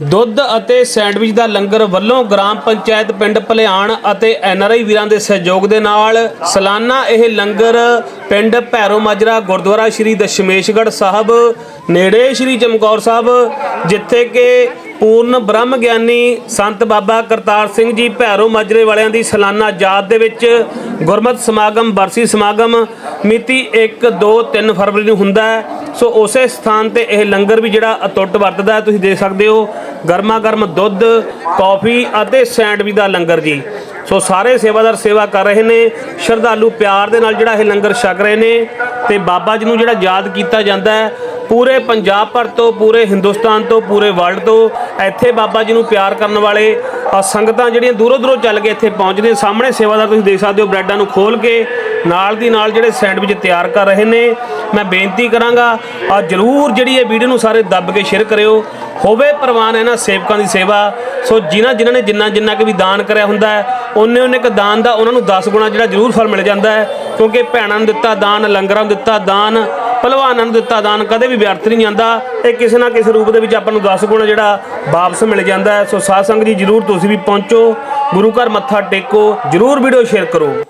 ਦੁੱਧ ਅਤੇ ਸੈਂਡਵਿਚ ਦਾ ਲੰਗਰ ਵੱਲੋਂ ਗ੍ਰਾਮ ਪੰਚਾਇਤ ਪਿੰਡ ਭਲਿਆਣ ਅਤੇ ਐਨਆਰਆਈ ਵੀਰਾਂ ਦੇ ਸਹਿਯੋਗ ਦੇ ਨਾਲ ਸਾਲਾਨਾ ਇਹ ਲੰਗਰ ਪਿੰਡ ਭੈਰੋ ਮਾਜਰਾ ਗੁਰਦੁਆਰਾ ਸ਼੍ਰੀ ਦਸ਼ਮੇਸ਼ਗੜ੍ਹ ਸਾਹਿਬ, ਨੇੜੇ ਸ਼੍ਰੀ ਚਮਕੌਰ ਸਾਹਿਬ, ਜਿੱਥੇ ਕਿ ਪੂਰਨ ਬ੍ਰਹਮ ਗਿਆਨੀ ਸੰਤ ਬਾਬਾ ਕਰਤਾਰ ਸਿੰਘ ਜੀ ਭੈਰੋ ਮਾਜਰੇ ਵਾਲਿਆਂ ਦੀ ਸਾਲਾਨਾ ਯਾਦ ਦੇ ਵਿੱਚ ਗੁਰਮਤਿ ਸਮਾਗਮ, ਬਰਸੀ ਸਮਾਗਮ ਮਿਤੀ 1 2 3 ਫਰਵਰੀ ਨੂੰ ਹੁੰਦਾ ਹੈ। ਸੋ ਉਸੇ ਸਥਾਨ ਤੇ ਇਹ ਲੰਗਰ ਵੀ ਜਿਹੜਾ ਅਟੁੱਟ ਵਰਤਦਾ ਤੁਸੀਂ ਦੇਖ ਸਕਦੇ ਹੋ। ਗਰਮਾ ਗਰਮ ਦੁੱਧ, ਕੌਫੀ ਅਤੇ ਸੈਂਡਵਿਚ ਦਾ ਲੰਗਰ ਜੀ। ਸੋ ਸਾਰੇ ਸੇਵਾਦਾਰ ਸੇਵਾ ਕਰ ਰਹੇ ਨੇ। ਸ਼ਰਧਾਲੂ ਪਿਆਰ ਦੇ ਨਾਲ ਜਿਹੜਾ ਇਹ ਲੰਗਰ ਛਕ ਰਹੇ ਨੇ ਤੇ ਬਾਬਾ ਜੀ ਨੂੰ ਜਿਹੜਾ ਯਾਦ ਕੀਤਾ ਜਾਂਦਾ ਹੈ, ਪੂਰੇ ਪੰਜਾਬ ਭਰ ਤੋਂ, ਪੂਰੇ ਹਿੰਦੁਸਤਾਨ ਤੋਂ, ਪੂਰੇ ਵਰਲਡ ਤੋਂ, ਇੱਥੇ ਬਾਬਾ ਜੀ ਨੂੰ ਪਿਆਰ ਕਰਨ ਵਾਲੇ ਸੰਗਤਾਂ ਜਿਹੜੀਆਂ ਦੂਰੋਂ ਦੂਰੋਂ ਚੱਲ ਕੇ ਇੱਥੇ ਪਹੁੰਚਦੇ ਸਾਹਮਣੇ ਸੇਵਾਦਾਰ ਤੁਸੀਂ ਦੇਖ ਸਕਦੇ ਹੋ ਬ੍ਰੈਡਾਂ ਨੂੰ ਖੋਲ ਕੇ ਨਾਲ ਦੀ ਨਾਲ ਜਿਹੜੇ ਸੈਂਡਵਿਚ ਤਿਆਰ ਕਰ ਰਹੇ ਨੇ, ਮੈਂ ਬੇਨਤੀ ਕਰਾਂਗਾ, ਆ ਜਰੂਰ ਜਿਹੜੀ ਇਹ ਵੀਡੀਓ ਨੂੰ ਸਾਰੇ ਦੱਬ ਕੇ ਸ਼ੇਅਰ ਕਰਿਓ। ਹੋਵੇ ਪ੍ਰਵਾਨ ਇਹਨਾਂ ਸੇਵਕਾਂ ਦੀ ਸੇਵਾ, ਸੋ ਜਿਨ੍ਹਾਂ ਜਿਨ੍ਹਾਂ ਨੇ ਜਿੰਨਾ ਜਿੰਨਾ ਕਿ ਵੀ ਦਾਨ ਕਰਿਆ ਹੁੰਦਾ ਹੈ, ਉਹਨੇ ਉਹਨੇ ਕ ਦਾਨ ਦਾ ਉਹਨਾਂ ਨੂੰ 10 ਗੁਣਾ ਜਿਹੜਾ ਜਰੂਰ ਫਲ ਮਿਲ ਜਾਂਦਾ ਹੈ, ਕਿਉਂਕਿ ਭੈਣਾਂ ਨੂੰ ਦਿੱਤਾ ਦਾਨ, ਲੰਗਰਾਂ ਨੂੰ ਦਿੱਤਾ ਦਾਨ ਭਲਵਾਨਾਂ ਨੂੰ ਦਿੱਤਾ ਦਾਨ, ਕਦੇ ਵੀ ਵਿਅਰਥ ਨਹੀਂ ਜਾਂਦਾ। ਇਹ ਕਿਸੇ ਨਾ ਕਿਸੇ ਰੂਪ ਦੇ ਵਿੱਚ ਆਪਾਂ ਨੂੰ 10 ਗੁਣਾ ਜਿਹੜਾ ਵਾਪਸ ਮਿਲ ਜਾਂਦਾ ਹੈ। ਸੋ ਸਾਧ ਸੰਗਤ ਜੀ, ਜਰੂਰ ਤੁਸੀਂ ਵੀ ਪਹੁੰਚੋ, ਗੁਰੂ ਘਰ ਮੱਥਾ ਟੇਕੋ, ਜਰੂਰ ਵੀਡੀਓ ਸ਼ੇਅਰ ਕਰੋ।